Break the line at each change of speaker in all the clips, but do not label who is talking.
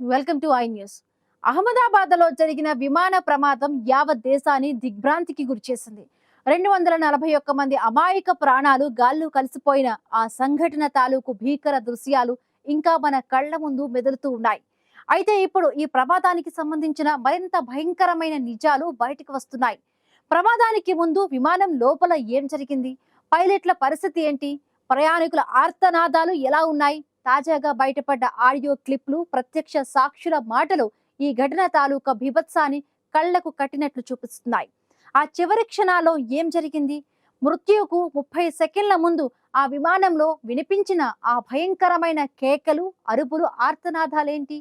Welcome to I news. అహ్మదాబాద్లో జరిగిన విమాన ప్రమాదం యావత్ దేశాన్ని దిగ్భ్రాంతికి గురిచేసింది రెండు వందల నలభై ఒక్క మంది అమాయక ప్రాణాలు గాల్లో కలిసిపోయిన ఆ సంఘటన తాలూకు భీకర దృశ్యాలు ఇంకా మన కళ్ళ ముందు మెదులుతూ ఉన్నాయి. అయితే ఇప్పుడు ఈ ప్రమాదానికి సంబంధించిన మరింత భయంకరమైన నిజాలు బయటకు వస్తున్నాయి. ప్రమాదానికి ముందు విమానం లోపల ఏం జరిగింది? పైలట్ల పరిస్థితి ఏంటి? ప్రయాణికుల ఆర్తనాదాలు ఎలా ఉన్నాయి? తాజాగా బయటపడ్డ ఆడియో క్లిప్లు ప్రత్యక్ష సాక్షుల మాటలు ఈ ఘటన తాలూకా బీభత్సాన్ని కళ్ళకు కట్టినట్లు చూపిస్తున్నాయి. ఆ చివరి క్షణాల్లో ఏం జరిగింది? మృత్యువుకు ముప్పై సెకండ్ల ముందు ఆ విమానంలో వినిపించిన ఆ భయంకరమైన కేకలు అరుపులు ఆర్తనాదాలేంటి?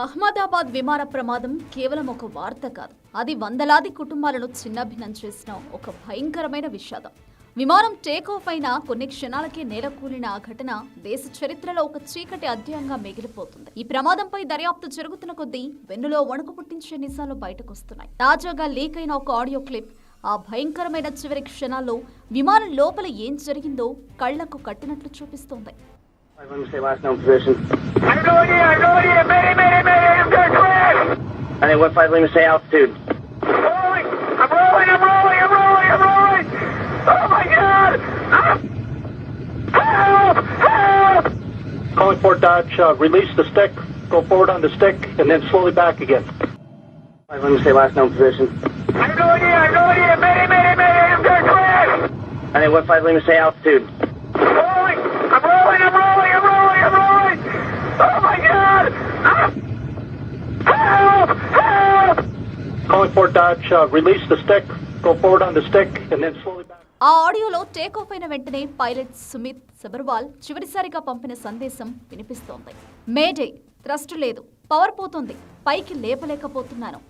అహ్మదాబాద్ విమాన ప్రమాదం కేవలం ఒక వార్త కాదు. అది వందలాది కుటుంబాలను చిన్నాభిన్నం చేసిన ఒక భయంకరమైన విషాదం. విమానం టేక్ ఆఫ్ అయిన కొన్ని క్షణాలకే నేలకూలిన ఆ ఘటన దేశ చరిత్రలో ఒక చీకటి అధ్యాయంగా మిగిలిపోతుంది. ఈ ప్రమాదంపై దర్యాప్తు జరుగుతున్న కొద్దీ వెన్నులో వణుకు పుట్టించే నిజాలు బయటకొస్తున్నాయి. తాజాగా లీక్ అయిన ఒక ఆడియో క్లిప్ ఆ భయంకరమైన చివరి క్షణాల్లో విమానం లోపల ఏం జరిగిందో కళ్ళకు కట్టినట్లు చూపిస్తోంది.
Five Lima say last known position.
I have no idea, I have no idea. Mayday, mayday, mayday, I'm going to crash.
And then what five Lima say altitude?
Rolling, I'm rolling, I'm rolling, I'm rolling, I'm rolling. Oh my God! Ah! Help! Help!
Calling Fort Dodge, uh, release the stick, go forward on the stick, and then slowly back again.
Five Lima say last known position.
I have no idea, I have no idea. Mayday, mayday, mayday, I'm going to crash.
And then what five Lima say altitude?
Rolling, I'm rolling, I'm rolling,
ఆ ఆడియోలో take off అయిన వెంటనే pilot Sumit Sabharwal చివరిసారిగా పంపిన సందేశం వినిపిస్తోంది. May Day thrust లేదు power పోతుంది పైకి లేపలేకపోతున్నాను.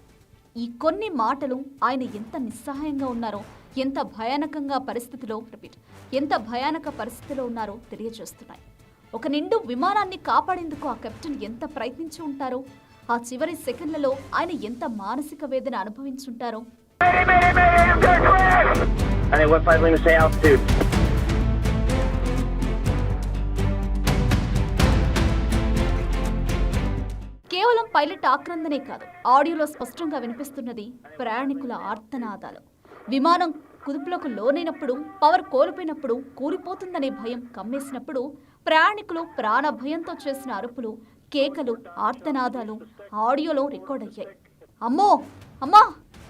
ఈ కొన్ని మాటలు ఆయన ఎంత నిస్సహాయంగా ఉన్నారో ఎంత భయానకంగా పరిస్థితిలో రిపీట్ ఎంత భయానక పరిస్థితిలో ఉన్నారో తెలియజేస్తున్నాయి. ఒక నిండు విమానాన్ని కాపాడేందుకు ఆ కెప్టెన్ ఎంత ప్రయత్నించి ఉంటారో? ఆ చివరి సెకండ్లలో ఆయన ఎంత మానసిక వేదన అనుభవించుంటారో? కేవలం పైలట్ ఆక్రందనే కాదు ఆడియోలో స్పష్టంగా వినిపిస్తున్నది ప్రయాణికుల ఆర్తనాదాలు. విమానం కుదుపులకు లోనైనప్పుడు పవర్ కోల్పోయినప్పుడు కూలిపోతుందనే భయం కమ్మేసినప్పుడు ప్రయాణికులు ప్రాణ భయంతో చేసిన అరుపులు కేకలు ఆర్తనాదాలు ఆడియోలో రికార్డ్ అయ్యాయి అమ్మో! అమ్మా!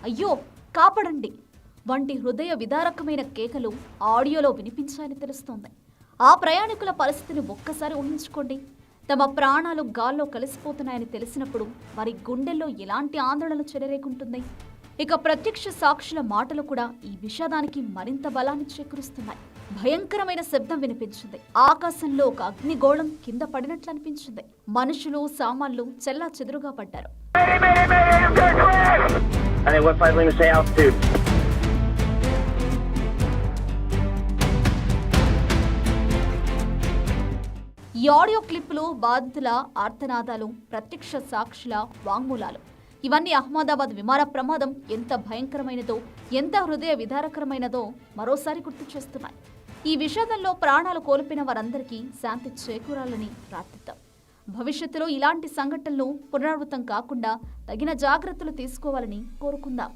అయ్యో! కాపాడండి! వంటి హృదయ విదారకమైన కేకలు ఆడియోలో వినిపించాయని తెలుస్తోంది. ఆ ప్రయాణికుల పరిస్థితిని ఒక్కసారి ఊహించుకోండి. తమ ప్రాణాలు గాల్లో కలిసిపోతున్నాయని తెలిసినప్పుడు వారి గుండెల్లో ఎలాంటి ఆందోళన చెలరేకుంటుంది ఇక ప్రత్యక్ష సాక్షుల మాటలు కూడా ఈ విషాదానికి మరింత బలాన్ని చేకూరుస్తున్నాయి. భయంకరమైన శబ్దం వినిపించింది. ఆకాశంలో ఒక అగ్నిగోళం కింద పడినట్లు అనిపించింది. మనుషులు సామాన్లు చెల్లా చెదురుగా పడ్డారు? ఈ ఆడియో క్లిప్పులు బాధితుల ఆర్తనాదాలు ప్రత్యక్ష సాక్షుల వాంగ్మూలాలు. ఇవన్నీ అహ్మదాబాద్ విమాన ప్రమాదం ఎంత భయంకరమైనదో ఎంత హృదయ విదారకరమైనదో మరోసారి గుర్తు చేస్తున్నాయి. ఈ విషాదంలో ప్రాణాలు కోల్పోయిన వారందరికీ శాంతి చేకూరాలని ప్రార్థిద్దాం. భవిష్యత్తులో ఇలాంటి సంఘటనలు పునరావృతం కాకుండా తగిన జాగ్రత్తలు తీసుకోవాలని కోరుకుందాం.